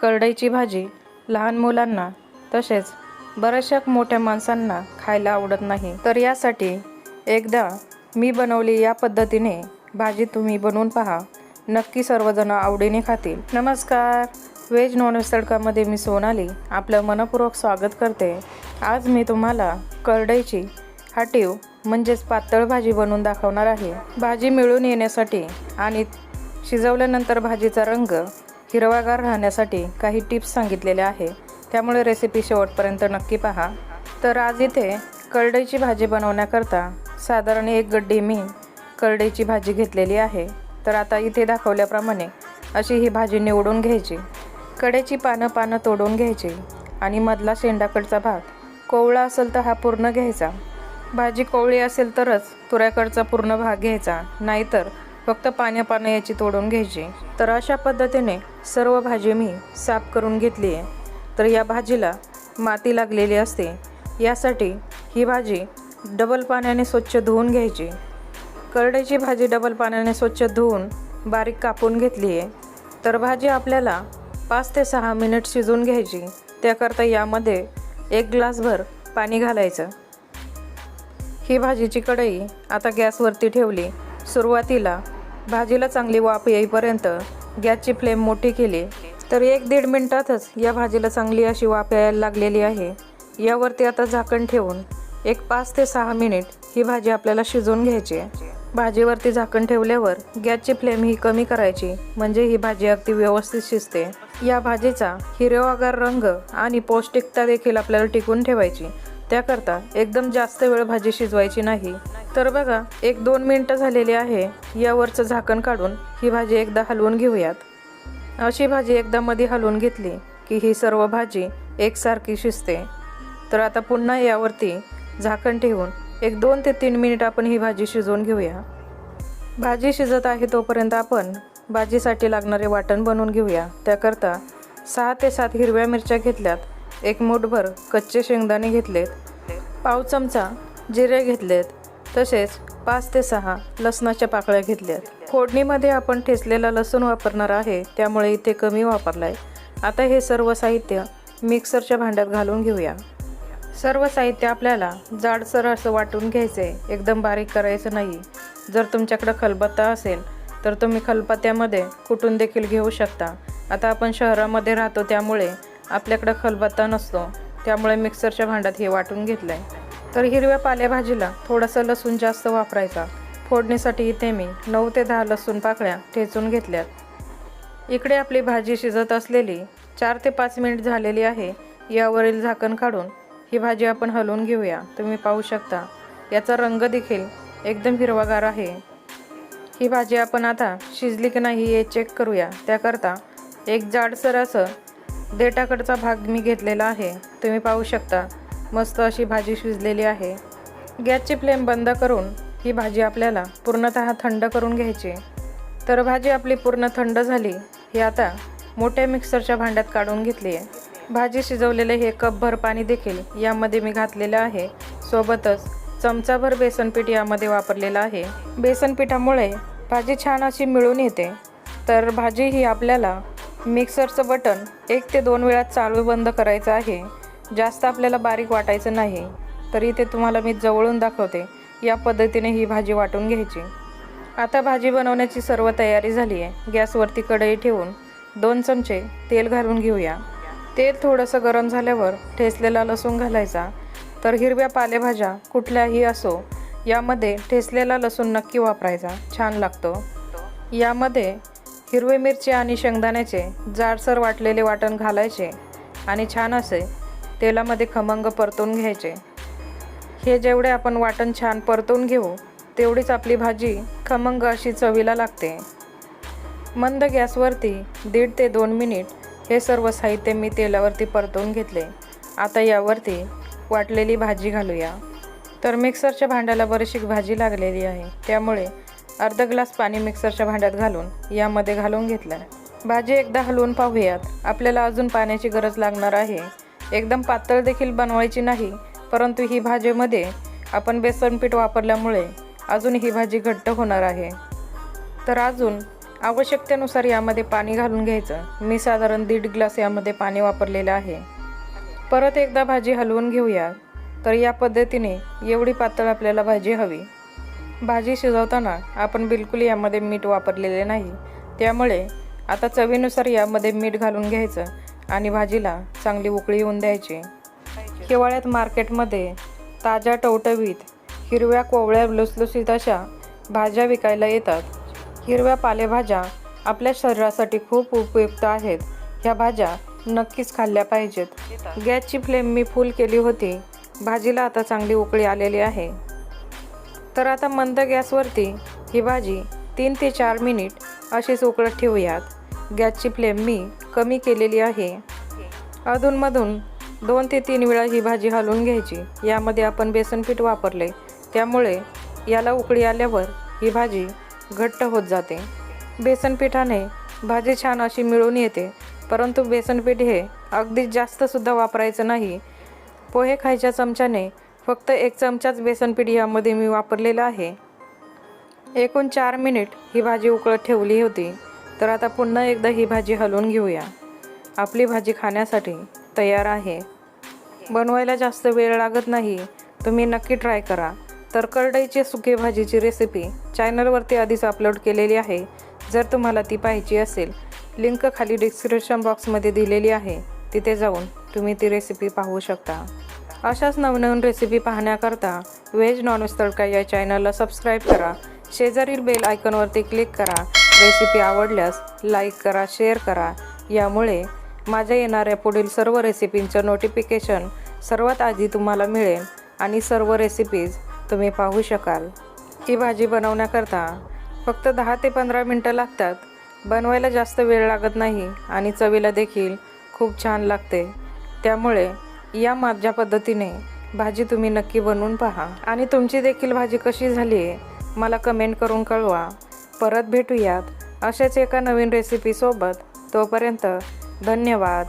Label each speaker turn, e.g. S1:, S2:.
S1: करडईची भाजी लहान मुलांना तसेच बऱ्याचशा मोठ्या माणसांना खायला आवडत नाही. तर यासाठी एकदा मी बनवली या पद्धतीने भाजी तुम्ही बनवून पहा. नक्की सर्वजण आवडीने खातील. नमस्कार. व्हेज नॉनव्हेज तडकामध्ये मी सोनाली आपलं मनपूर्वक स्वागत करते. आज मी तुम्हाला करडईची हाटीव म्हणजेच पातळ भाजी बनवून दाखवणार आहे. भाजी मिळून येण्यासाठी आणि शिजवल्यानंतर भाजीचा रंग हिरवागार राहण्यासाठी काही टिप्स सांगितलेल्या आहे. त्यामुळे रेसिपी शेवटपर्यंत नक्की पहा. तर आज इथे करडईची भाजी बनवण्याकरता साधारण एक गड्डी मी करडईची भाजी घेतलेली आहे. तर आता इथे दाखवल्याप्रमाणे अशी ही भाजी निवडून घ्यायची. कडेची पानं पानं तोडून घ्यायची आणि मधला शेंडाकडचा भाग कोवळा असेल तर हा पूर्ण घ्यायचा. भाजी कोवळी असेल तरच तुऱ्याकडचा पूर्ण भाग घ्यायचा. नाहीतर फक्त पाण्या पानं याची तोडून घ्यायची. तर अशा पद्धतीने सर्व भाजी मी साफ करून घेतली आहे. तर या भाजीला माती लागलेली असते. यासाठी ही भाजी डबल पाण्याने स्वच्छ धुवून घ्यायची. करडईची भाजी डबल पाण्याने स्वच्छ धुवून बारीक कापून घेतली आहे. तर भाजी आपल्याला पाच ते सहा मिनिट शिजवून घ्यायची. त्याकरता यामध्ये एक ग्लासभर पाणी घालायचं. ही भाजीची कढई आता गॅसवरती ठेवली. सुरुवातीला भाजीला चांगली वाफ येईपर्यंत गॅसची फ्लेम मोठी केली. तर एक दीड मिनटातच या भाजीला चांगली अशी वाफ यायला लागलेली आहे. यावरती आता झाकण ठेवून एक पाच ते सहा मिनिट ही भाजी आपल्याला शिजवून घ्यायची. आहे भाजीवरती झाकण ठेवल्यावर गॅसची फ्लेम ही कमी करायची म्हणजे ही भाजी अगदी व्यवस्थित शिजते. या भाजीचा हिरवागार रंग आणि पौष्टिकता देखील आपल्याला टिकून ठेवायची. त्याकरता एकदम जास्त वेळ भाजी शिजवायची नाही. तर बघा एक दोन मिनटं झालेली आहे. यावरचं झाकण काढून ही भाजी एकदा हलवून घेऊयात. अशी भाजी एकदा मध्ये हलवून घेतली की ही सर्व भाजी एकसारखी शिजते. तर आता पुन्हा यावरती झाकण ठेवून एक दोन ते तीन मिनिट आपण ही भाजी शिजवून घेऊया. भाजी शिजत आहे तोपर्यंत आपण भाजीसाठी लागणारे वाटण बनवून घेऊया. त्याकरता सहा ते सात हिरव्या मिरच्या घेतल्यात. एक मूठभर कच्चे शेंगदाणे घेतलेत. पाव चमचा जिरे घेतलेत. तसेच पाच ते सहा लसणाच्या पाकळ्या घेतल्यात. फोडणीमध्ये आपण ठेचलेला लसूण वापरणार आहे त्यामुळे इथे कमी वापरला आहे आता हे सर्व साहित्य मिक्सरच्या भांड्यात घालून घेऊया. सर्व साहित्य आपल्याला जाडसर असं वाटून घ्यायचं आहे एकदम बारीक करायचं नाही. जर तुमच्याकडं खलबत्ता असेल तर तुम्ही खलबत्त्यामध्ये कुटून देखील घेऊ शकता. आता आपण शहरामध्ये राहतो त्यामुळे आपल्याकडं खलबत्ता नसतो. त्यामुळे मिक्सरच्या भांड्यात हे वाटून घेतलं आहे तर हिरव्या पालेभाजीला थोडंसं लसूण जास्त वापरायचा. फोडणीसाठी इथे मी नऊ ते दहा लसूण पाकळ्या ठेचून घेतल्यात. इकडे आपली भाजी शिजत असलेली चार ते पाच मिनिट झालेली आहे. यावरील झाकण काढून ही भाजी आपण हलवून घेऊया. तुम्ही पाहू शकता. याचा रंग देखील एकदम हिरवागार आहे. ही भाजी आपण आता शिजली की नाही हे चेक करूया. त्याकरता एक जाडसर असं देठाकडचा भाग मी घेतलेला आहे. तुम्ही पाहू शकता. मस्त अशी भाजी शिजलेली आहे. गॅसची फ्लेम बंद करून ही भाजी आपल्याला पूर्णतः थंड करून घ्यायची. तर भाजी आपली पूर्ण थंड झाली ही आता मोठ्या मिक्सरच्या भांड्यात काढून घेतली आहे. भाजी शिजवलेले हे कपभर पाणी देखील यामध्ये मी घातलेलं आहे. सोबतच चमचाभर बेसनपीठ यामध्ये वापरलेलं आहे. बेसनपीठामुळे भाजी छान अशी मिळून येते. तर भाजी ही आपल्याला मिक्सरचं बटन एक ते दोन वेळा चालू बंद करायचं आहे. जास्त आपल्याला बारीक वाटायचं नाही तर इथे तुम्हाला मी जवळून दाखवते. या पद्धतीने ही भाजी वाटून घ्यायची. आता भाजी बनवण्याची सर्व तयारी झाली आहे. गॅसवरती कढई ठेवून दोन चमचे तेल घालून घेऊया. तेल थोडंसं गरम झाल्यावर ठेसलेला लसूण घालायचा. तर हिरव्या पालेभाज्या कुठल्याही असो यामध्ये ठेसलेला लसूण नक्की वापरायचा. छान लागतो. यामध्ये हिरवी मिरची आणि शेंगदाण्याचे जाडसर वाटलेले वाटण घालायचे आणि छान असे तेलामध्ये खमंग परतून घ्यायचे. हे जेवढे आपण वाटण छान परतून घेऊ तेवढीच आपली भाजी खमंग अशी चवीला लागते. मंद गॅसवरती दीड ते दोन मिनिट हे सर्व साहित्य मी तेलावरती परतवून घेतले. आता यावरती वाटलेली भाजी घालूया. तर मिक्सरच्या भांड्याला बरीचशी भाजी लागलेली आहे. त्यामुळे अर्धा ग्लास पाणी मिक्सरच्या भांड्यात घालून यामध्ये घालून घेतलं. भाजी एकदा हलवून पाहूयात. आपल्याला अजून पाण्याची गरज लागणार आहे. एकदम पातळ देखील बनवायची नाही परंतु ही भाजीमध्ये आपण बेसन पीठ वापरल्यामुळे अजून ही भाजी घट्ट होणार आहे. तर अजून आवश्यकतेनुसार यामध्ये पाणी घालून घ्यायचं. मी साधारण दीड ग्लास यामध्ये पाणी वापरलेलं आहे. परत एकदा भाजी हलवून घेऊया. तर या पद्धतीने एवढी पातळ आपल्याला भाजी हवी. भाजी शिजवताना आपण बिलकुल यामध्ये मीठ वापरलेले नाही. त्यामुळे आता चवीनुसार यामध्ये मीठ घालून घ्यायचं. आणि भाजीला चांगली उकळी येऊन द्यायची. हिवाळ्यात मार्केटमध्ये ताज्या टवटवीत हिरव्या कोवळ्या लुसलुसीत अशा भाज्या विकायला येतात. हिरव्या पालेभाज्या आपल्या शरीरासाठी खूप उपयुक्त आहेत. ह्या भाज्या नक्कीच खाल्ल्या पाहिजेत. गॅसची फ्लेम मी फुल केली होती. भाजीला आता चांगली उकळी आलेली आहे. तर आता मंद गॅसवरती ही भाजी तीन ते चार मिनिट अशीच उकळत ठेवूयात. गॅसची फ्लेम मी कमी केलेली आहे. अधूनमधून दोन ते तीन वेळा ही भाजी हलवून घ्यायची. यामध्ये आपण बेसन पीठ वापरले. त्यामुळे याला उकळी आल्यावर ही भाजी घट्ट होत जाते. बेसन पिठाने भाजी छान अशी मिळून येते. परंतु बेसन पीठ हे अगदी जास्तसुद्धा वापरायचं नाही. पोहे खायच्या चमच्याने फक्त एक चमचाच बेसन पीठ यामध्ये मी वापरलेलं आहे. एकूण चार मिनिट ही भाजी उकळत ठेवली होती. तर आता पुन्हा एकदा ही भाजी हलवून घेऊया. आपली भाजी खाण्यासाठी तयार आहे. बनवायला जास्त वेळ लागत नाही. तुम्ही नक्की ट्राय करा. तर करडईची सुके भाजीची रेसिपी चॅनलवरती आधीच अपलोड केलेली आहे. जर तुम्हाला ती पाहिजे असेल लिंक खाली डिस्क्रिप्शन बॉक्समध्ये दिलेली आहे. तिथे जाऊन तुम्ही ती रेसिपी पाहू शकता. अशाच नवनवीन रेसिपी पाहण्याकरता व्हेज नॉनव्हेज तडका या चॅनलला सबस्क्राईब करा. शेजारील बेल आयकॉनवरती क्लिक करा. रेसिपी आवडल्यास लाईक करा शेअर करा. यामुळे माझ्या येणाऱ्या पुढील सर्व रेसिपींचं नोटिफिकेशन सर्वात आधी तुम्हाला मिळेल आणि सर्व रेसिपीज तुम्ही पाहू शकाल. ही भाजी बनवण्याकरता फक्त दहा ते पंधरा मिनटं लागतात. बनवायला जास्त वेळ लागत नाही आणि चवीला देखील खूप छान लागते. त्यामुळे या माझ्या पद्धतीने भाजी तुम्ही नक्की बनवून पहा. आणि तुमची देखील भाजी कशी झाली आहे मला कमेंट करून कळवा. परत भेटूयात अशाच एका नवीन रेसिपीसोबत तोपर्यंत धन्यवाद.